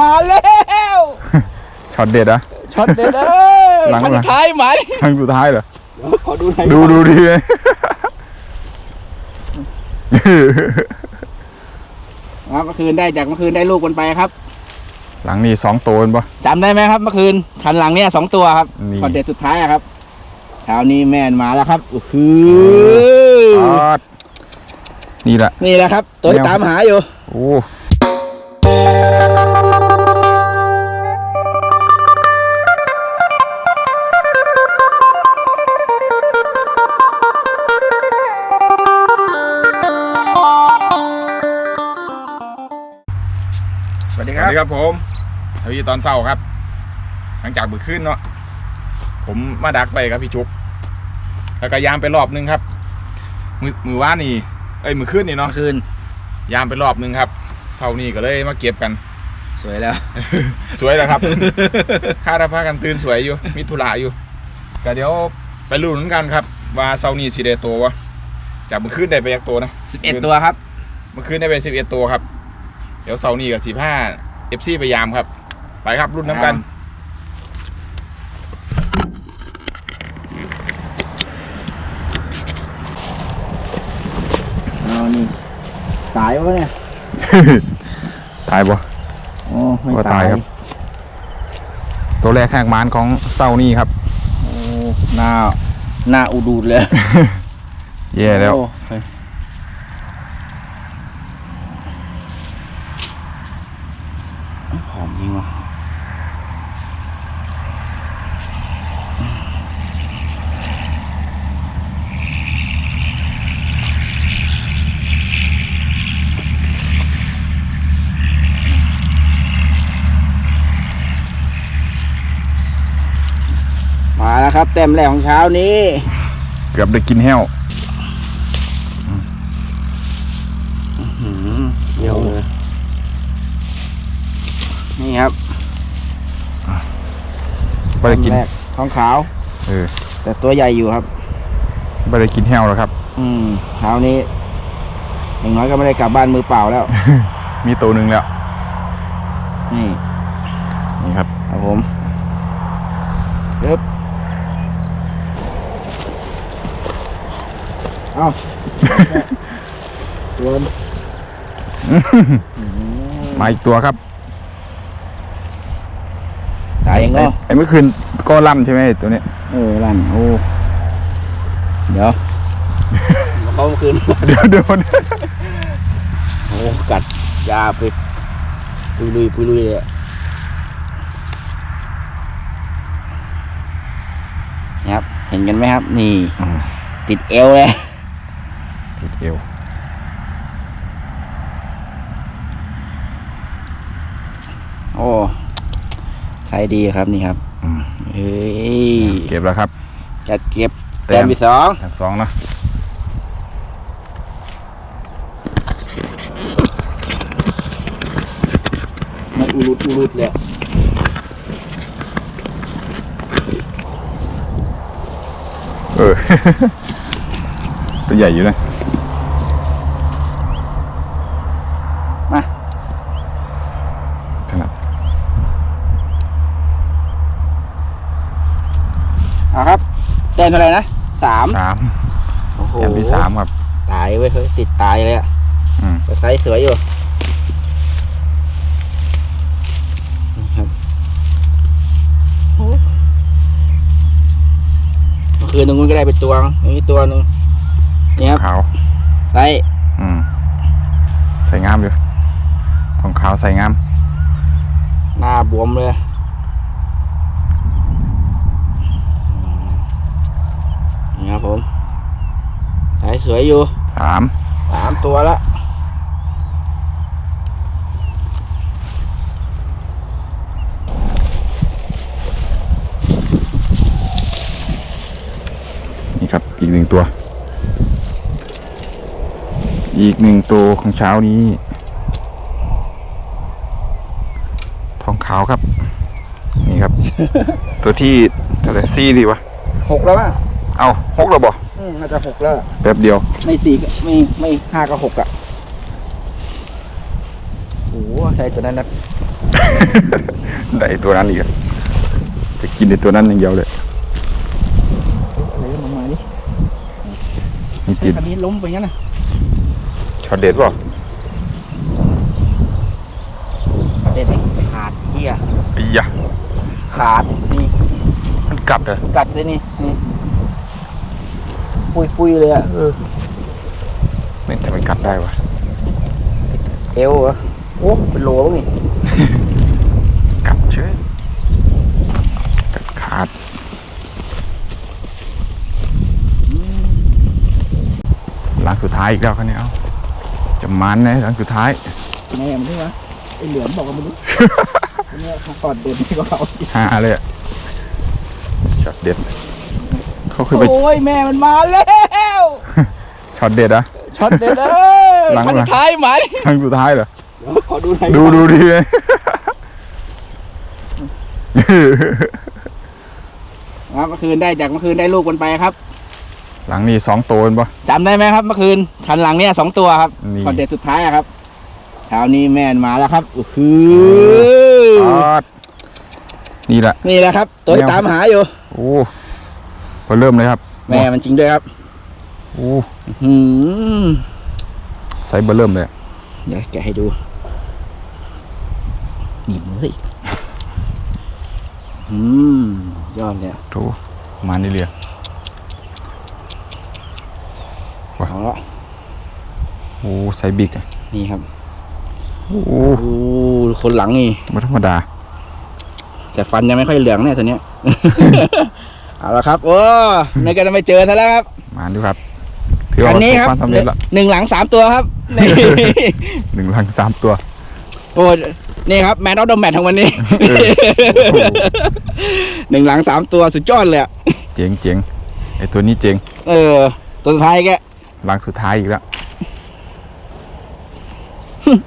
มาแล้วช็อตเด็ดอะช็อตเด็ดเอ้ยหลังคันหลังท้ายหมาดิครั้งสุดท้ายเหรอขอดูหน่อยดูดูดีเลยครับเมื่อคืนได้จากเมื่อคืนได้ลูกมันไปครับ หลังนี้สองตัวเห็นปะจำได้ไหมครับ เมื่อคืนคันหลังเนี่ยสองตัวครับนี่ช็อตเด็ดสุดท้ายอะครับเช้านี้แม่นมาแล้วครับโอ้โหออดนี่แหละนี่แหละครับ ตัวที่แมวตามหาอยู่ โอ้ ดีสควัรัสบดีครับผมทวีตอนเศร้าครับ หลังจากมือขึ้นเนาะผมมาดักไปครับพี่จุกแล้วก็ยามไปรอบนึงครับ มือมือว่านนี่ เอ้ยมือขึ้นนี่เนาะเมื่อคืนยามไปรอบนึงครับเศร้านี่ก็เลยมาเก็บกัน สวยแล้ว สวยแล้วครับ ค่าราพากันตื่นสวยอยู่ มีธุระอยู่ก็เดี๋ยวไปลุ้นกันครับ ว่าเซานี่สิได้ตัววะจากเมื่อคืนได้ไปยักตัวนะ11 ตัวครับ เมื่อคืนได้ไปสิบเอ็ดตัวครับ เดี๋ยวเซานี่กับสิบห้า เอฟซีพยายามครับ ไปครับรุ่นน้ำกัน เอานี่ตายวะเนี่ยตายบ่ โอ้ไม่ก็ตายครับ ตัวแรกแข่งมานของเซานี่ครับ โอ้หน้าหน้าอุดูดเลย แย่แล้ว โอ้เฮ้ยหอมจริงว่ะ มาแล้วครับเต็มแรกของเช้านี้ เกือบได้กินแห้วหืมเดี๋ยวเลยนี่ครับไม่ได้กินแรกท้องขาว เออ แต่ตัวใหญ่อยู่ครับไม่ได้กินแห้วแล้วครับ อืมเช้านี้อย่างน้อยก็ไม่ได้กลับบ้านมือเปล่าแล้ว มีตัวหนึ่งแล้ว นี่นี่ครับ ครับผมเย็บ เอ้าตัวมาอีกตัวครับตายเองก็ไอ้เมื่อคืนก็ล่ำใช่ไหมไอ้ตัวเนี้ยเออลั่นโอ้เดี๋ยวเขาเมื่อคืนเดี๋ยวเดี๋ยวโอ้กัดยาไปปุยลุยปุยลุยเลยอะนี่ครับ เห็นกันไหมครับ นี่ ติดเอวเลย ติดเอวโอ้ใช้ดีครับนี่ครับอืมเฮ้ยเก็บแล้วครับจัดเก็บแต้แต้มมที่สองแถมสองนะมันอุลุดอุลุดเลยเออ ตัวใหญ่อยู่นะ มา ขนาด เอาครับแต้ม เท่าไหร่นะสามสามโอ้โหแถมที่สามครับ ตายเว้ยเฮ้ยติดตายเลยอะอืมแต่ไซส์สวยอยู่นี่ครับโอ้เมื่อคืนนึงมันก็ได้ไปตัวนี่ตัวหนึงนี่ครับขาวไซส์อืมใส่งามอยู่ทองขาวใส่งาม หน้าบวมเลย นี่ครับผมไซส์สวยอยู่สามสามตัวละนี่ครับอีกหนึ่งตัว อีกหนึ่งตัวของเช้านี้ ทองขาวครับ นี่ครับ ตัวที่เท่าไหร่ซี่ดีวะหกแล้วมั้ง เอาหกแล้วบ่อืมน่าจะหกแล้ว แป๊บเดียว ไม่สี่ก็ไม่ไม่ห้าก็หกอะโอ้โหใส่ตัวนั้นนะได้ไอ้ตัวนั้นอีกอะจะกินในตัวนั้นอย่างเดียวเลยอะไรก็มามาดิมีจิตคันนี้ล้มไปงั้นน่ะช็อตเด็ดป่ะเด็ดไหมขาดเหี้ยไอ้ยะขาดนี่มันกัดเหรอกัดเลยนี่นี่ ปุยปุยๆเลยอะเออไม่ทำไมกัดได้วะเอวเหรอโอ้เป็นโลแล้วนี่ กัดเฉยกัดขาดหลังสุดท้ายอีกแล้วคันนี้เอาจะมันนะหลังสุดท้ายแม่มันใช่ไหมไอเหลือมบอกกันไม่รู้เนี่ยเขากอดเด็ดที่เขาเอาหาเลยอะช็อตเด็ด เขาเคยไปโอ้ยแม่มันมาแล้วช็อตเด็ดอะช็อตเด็ดเอ้ยหลังคันหลังท้ายหมาดิหลังสุดท้ายเหรอเดี๋ยวขอดูหน่อยดูดูดีเลยครับเมื่อคืนได้จากเมื่อคืนได้ลูกมันไปครับ หลังนี้สองตัวเห็นปะจำได้ไหมครับ เมื่อคืนคันหลังเนี่ยสองตัวครับนี่คอนเด็ดสุดท้ายอะครับเช้านี้แม่นมาแล้วครับโอ้โหออดนี่แหละนี่แหละครับ ตัวที่แมวตามหาอยู่โอ้ พอเริ่มเลยครับแม่มันจริงด้วยครับโอ้หืมไซส์เบอร์เริ่มเลยอะเดี๋ยวแกะให้ดูหนีบเลยอืมยอดเลยอะโถมานี่เลยเอาละโอ้ไซส์บิ๊กอะนี่ครับโอ้โอ้โหคนหลังนี่ไม่ธรรมดา แต่ฟันยังไม่ค่อยเหลืองเนี่ยตัวเนี้ย เอาละครับโอ้ในกันจะไม่เจอซะแล้วครับ มาดูครับถือคัว่านนี้ประคสรับบความสำเร็จละหนึ่งหลังสามตัวครับนี่หนึ่งหลังสามตัว โอ้นี่ครับแมนออฟเดอะแมทของวันนี้เออโอ้โหหนึ่งหลังสามตัวสุดยอดเลยอะเจ๋งเจ๋งไอตัวนี้เจ๋งเออ ตัวสุดท้ายแกหลังสุดท้ายอีกแล้ว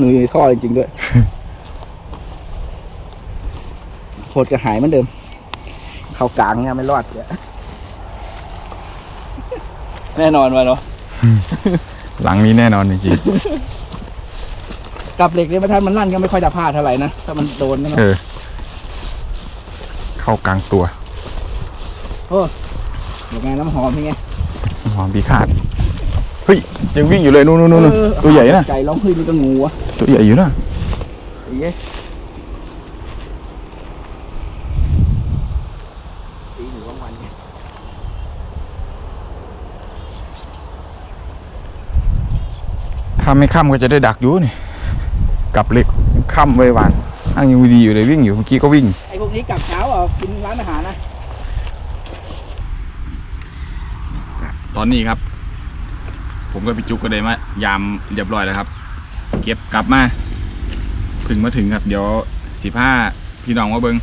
มือท่อจริงๆด้วยโคตรกระหายเหมือนเดิม เข้ากลางเนี่ยไม่รอดเลยแน่นอนมาเนาะหลังนี้แน่นอนจริงกับเหล็กเนี่ยท่านมันลั่นก็ไม่ค่อยจะพลาดเท่าไหร่นะถ้ามันโดนนะๆเนาะเออ เข้ากลางตัวเดี๋ยวไงน้ำหอมเป็นไงหอมบีคาดเฮ้ยยังวิ่งอยู่เลยนู่นนู่นนู่นเออตัวใหญ่นะ ไก่ร้องพึ่งนี่ก็งูอะตัวใหญ่อยู่นะ ไอ้เย้ยตีหนูบางวันเนี่ย ถ้าไม่ค่ำก็จะได้ดักอยู่นี่กลับเล็กค่ำไว้วานอ้างยังดีอยู่เลยวิ่งอยู่เมื่อกี้ก็วิ่งไอ้พวกนี้กลับเช้าอะกินร้านอาหารนะตอนนี้ครับ ผมกับพี่จุกก็ได้มายามเรียบร้อยแล้วครับ เก็บกลับมาเพึ่งมาถึงครับ เดี๋ยวสิบห้าพี่น้องมาเบิง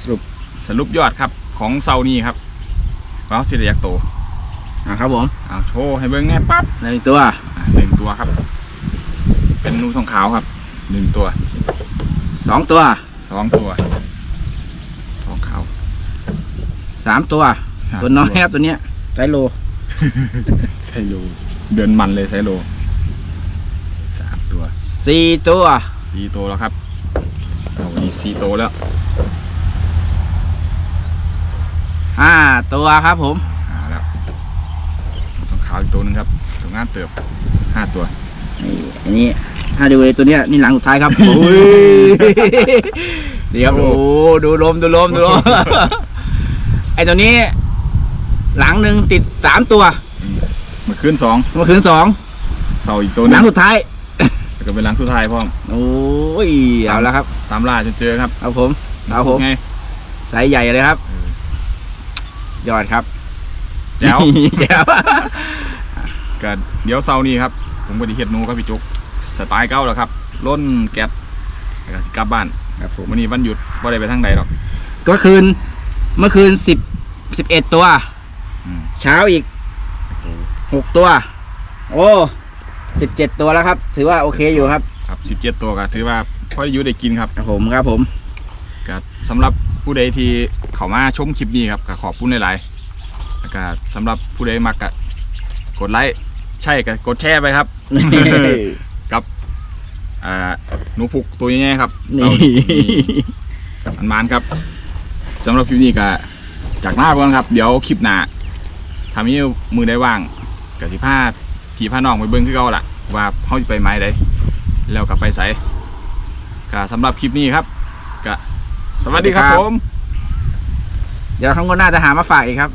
สรุปสรุปยอดครับ ของเซานี่ครับว้าวสิริยักโตอะครับผมเอาโชว์ให้เบิงแน่ปั๊บในตัวอะหนึ่ง ตัวครับ เป็นนูทองขาวครับหนึ่งตัวสองตัวสองตัวทองขาวสามตัว สามตัวน้อยครับตัวเนี้ยไซโล ไซโล เดินมันเลยไซโลสามตัวสี่ตัวสี่ตัวแล้วครับเอาวันนี้สี่ตัวแล้วห้าตัวครับผมหาแล้วต้องขาวอีกตัวหนึงครับตัวงานเติบ ห้าตัวนี่อันนี้ถ้าดูเลยตัวเนี้ยนี่หลังสุดท้ายครับ โอ้ยเดี๋ยวโอ้โหดูลมดูลมดูลมไอตัวนี้ หลังหนึ่งติดสามตัวเมื่อคืนสองเมื่อคืนสองเสาอีกตัวหหนึลังงสุดท้ายแล้วก็เป็นหลังสุดท้ายพร้อมโอ้ยเอาแล้วครับ ตามล่าจนเจอครับเอาผมเอาผมไงไซส์ใหญ่เลยครับเออยอดครับแจ๋วแจ๋วก็เดี๋ยวเสาร์นี้ครับ ผมก็ไดีเฮ็ดหนูกับพี่จุกสไตล์เก่าแล้วครับล้นแก๊สแล้วก็สิกลับบ้านครับผมวันนี้วันหยุดไ่ได้ไปทางใดหรอก ก็คืนเมื่อคืนสิบสิบเอ็ดตัว อืม เช้าอีกหกตัว โอ้สิบเจ็ดตัวแล้วครับ ถือว่าโอเคอยู่ครับครับสิบเจ็ดตัวก็ถือว่าพอได้อยู่ได้กินครับ ครับผมครับผม ก็สำหรับผู้ใดที่เข้ามาชมคลิปนี้ครับก็ขอบคุณหลายๆแล้วก็สำหรับผู้ใดมักก็กดไลค์ ใช่ก็กดแชร์ไปครับ กับเออ่าหนูพุกตัวใหญ่ๆครับนี่เศร้ามันมานครับสำหรับคลิปนี้ก็จากหน้าก่อนครับ เดี๋ยวคลิปหน้าทำให้มือได้ว่างกับสิพาพี่พาน้องไปเบิ้งคือเก่าล่ะ ว่าเขาจะไปไม้ใดแล้วกลับไปใส่ก็สำหรับคลิปนี้ครับก็สวัสดีครับผม เดี๋ยวครั้งหน้าจะหามาฝากอีกครับ